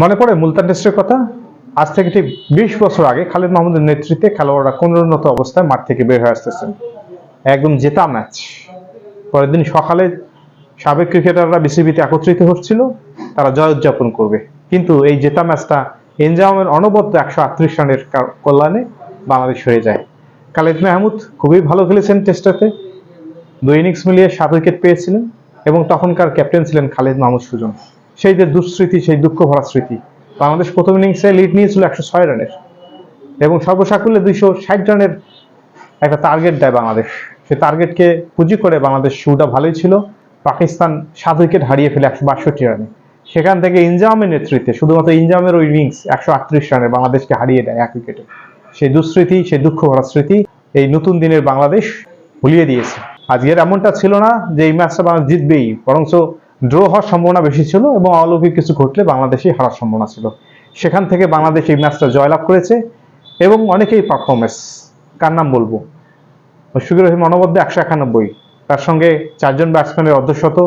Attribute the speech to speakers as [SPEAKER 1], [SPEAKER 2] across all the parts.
[SPEAKER 1] মনে পড়ে মুলতান টেস্টের কথা? আজ থেকে ঠিক বিশ বছর আগে খালিদ মাহমুদের নেতৃত্বে খেলোয়াড়রা কোনোন্নত অবস্থায় মাঠ থেকে বের হয়ে আসতেছেন একদম জেতা ম্যাচ। পরের দিন সকালে সাবেক ক্রিকেটাররা বিসিবিতে একত্রিত হচ্ছিল, তারা জয় উদযাপন করবে। কিন্তু এই জেতা ম্যাচটা এনজামের অনবদ্য একশো আটত্রিশ রানের কল্যাণে বাংলাদেশ হয়ে যায়। খালিদ মাহমুদ খুবই ভালো খেলেছেন টেস্টাতে দুই ইনিংস মিলিয়ে সাত উইকেট পেয়েছিলেন এবং তখনকার ক্যাপ্টেন ছিলেন খালিদ মাহমুদ সুজন। সেই যে দুঃস্মৃতি, সেই দুঃখ ভরা স্মৃতি। বাংলাদেশ প্রথম ইনিংসে লিড নিয়েছিল একশো ছয় রানের এবং সর্বসাকুল্যে দুইশো ষাট রানের একটা টার্গেট দেয় বাংলাদেশ। সেই টার্গেটকে পুঁজি করে বাংলাদেশ শুরুটা ভালোই ছিল। পাকিস্তান সাত উইকেট হারিয়ে ফেলে একশো বাষট্টি রানে। সেখান থেকে ইনজামের নেতৃত্বে শুধুমাত্র ইনজামের ওই ইনিংস একশো আটত্রিশ রানে বাংলাদেশকে হারিয়ে দেয় এক উইকেটে সেই দুঃস্মৃতি, সেই দুঃখ ভরা স্মৃতি এই নতুন দিনের বাংলাদেশ ভুলিয়ে দিয়েছে। আজকের এমনটা ছিল না যে এই ম্যাচটা বাংলাদেশ জিতবেই, বরঞ্চ ড্র হওয়ার সম্ভাবনা বেশি ছিল এবং অলৌকিক কিছু ঘটলে বাংলাদেশই হারার সম্ভাবনা ছিল। সেখান থেকে বাংলাদেশ এই ম্যাচটা জয়লাভ করেছে এবং অনেকেই পারফরমেন্স কার নাম বলব? মুশফিকুর রহিম অনবদ্য একশো একানব্বই। তার সঙ্গে চারজন ব্যাটসম্যানের অর্ধশত।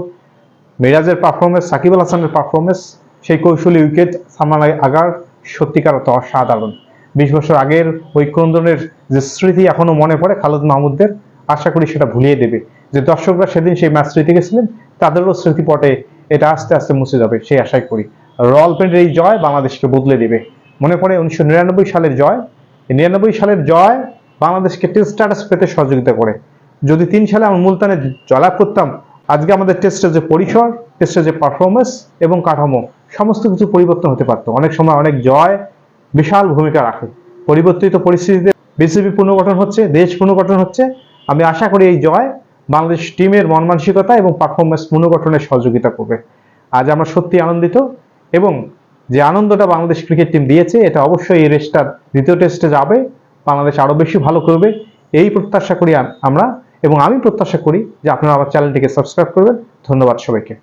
[SPEAKER 1] মিরাজের পারফরমেন্স সাকিব আল হাসানের পারফরমেন্স সেই কৌশলী উইকেট সালমান আগার সত্যিকার অত অসাধারণ। বিশ বছর আগের ওই ক্রন্দনের যে স্মৃতি এখনও মনে পড়ে খালেদ মাহমুদদের আশা করি সেটা ভুলিয়ে দেবে। যে দর্শকরা সেদিন সেই ম্যাচ স্মৃতি গেছিলেন, তাদেরও স্মৃতিপটে এটা আস্তে আস্তে মুছে যাবে, সেই আশাই করি। রয়্যাল পেন্টের এই জয় বাংলাদেশকে বদলে দেবে। মনে পড়ে উনিশশো নিরানব্বই সালের জয়। নিরানব্বই সালের জয় বাংলাদেশকে টেস্ট স্ট্যাটাস পেতে সহযোগিতা করে। যদি তিন সালে আমরা মুলতানে জয়লাভ করতাম, আজকে আমাদের টেস্টের যে পরিসর টেস্টের যে পারফরমেন্স এবং কাঠামো সমস্ত কিছু পরিবর্তন হতে পারতো। অনেক সময় অনেক জয় বিশাল ভূমিকা রাখে। পরিবর্তিত পরিস্থিতিতে বিসিবি পুনর্গঠন হচ্ছে, দেশ পুনর্গঠন হচ্ছে। আমি আশা করি এই জয় বাংলাদেশ টিমের মনমানসিকতা এবং পারফরমেন্স পুনর্গঠনে সহযোগিতা করবে। আজ আমরা সত্যি আনন্দিত এবং যে আনন্দটা বাংলাদেশ ক্রিকেট টিম দিয়েছে, এটা অবশ্যই এই রেসটার দ্বিতীয় টেস্টে যাবে। বাংলাদেশ আরও বেশি ভালো করবে। এই প্রত্যাশা করি আমরা এবং আমি প্রত্যাশা করি যে আপনারা আমার চ্যানেলটিকে সাবস্ক্রাইব করবেন। ধন্যবাদ সবাইকে।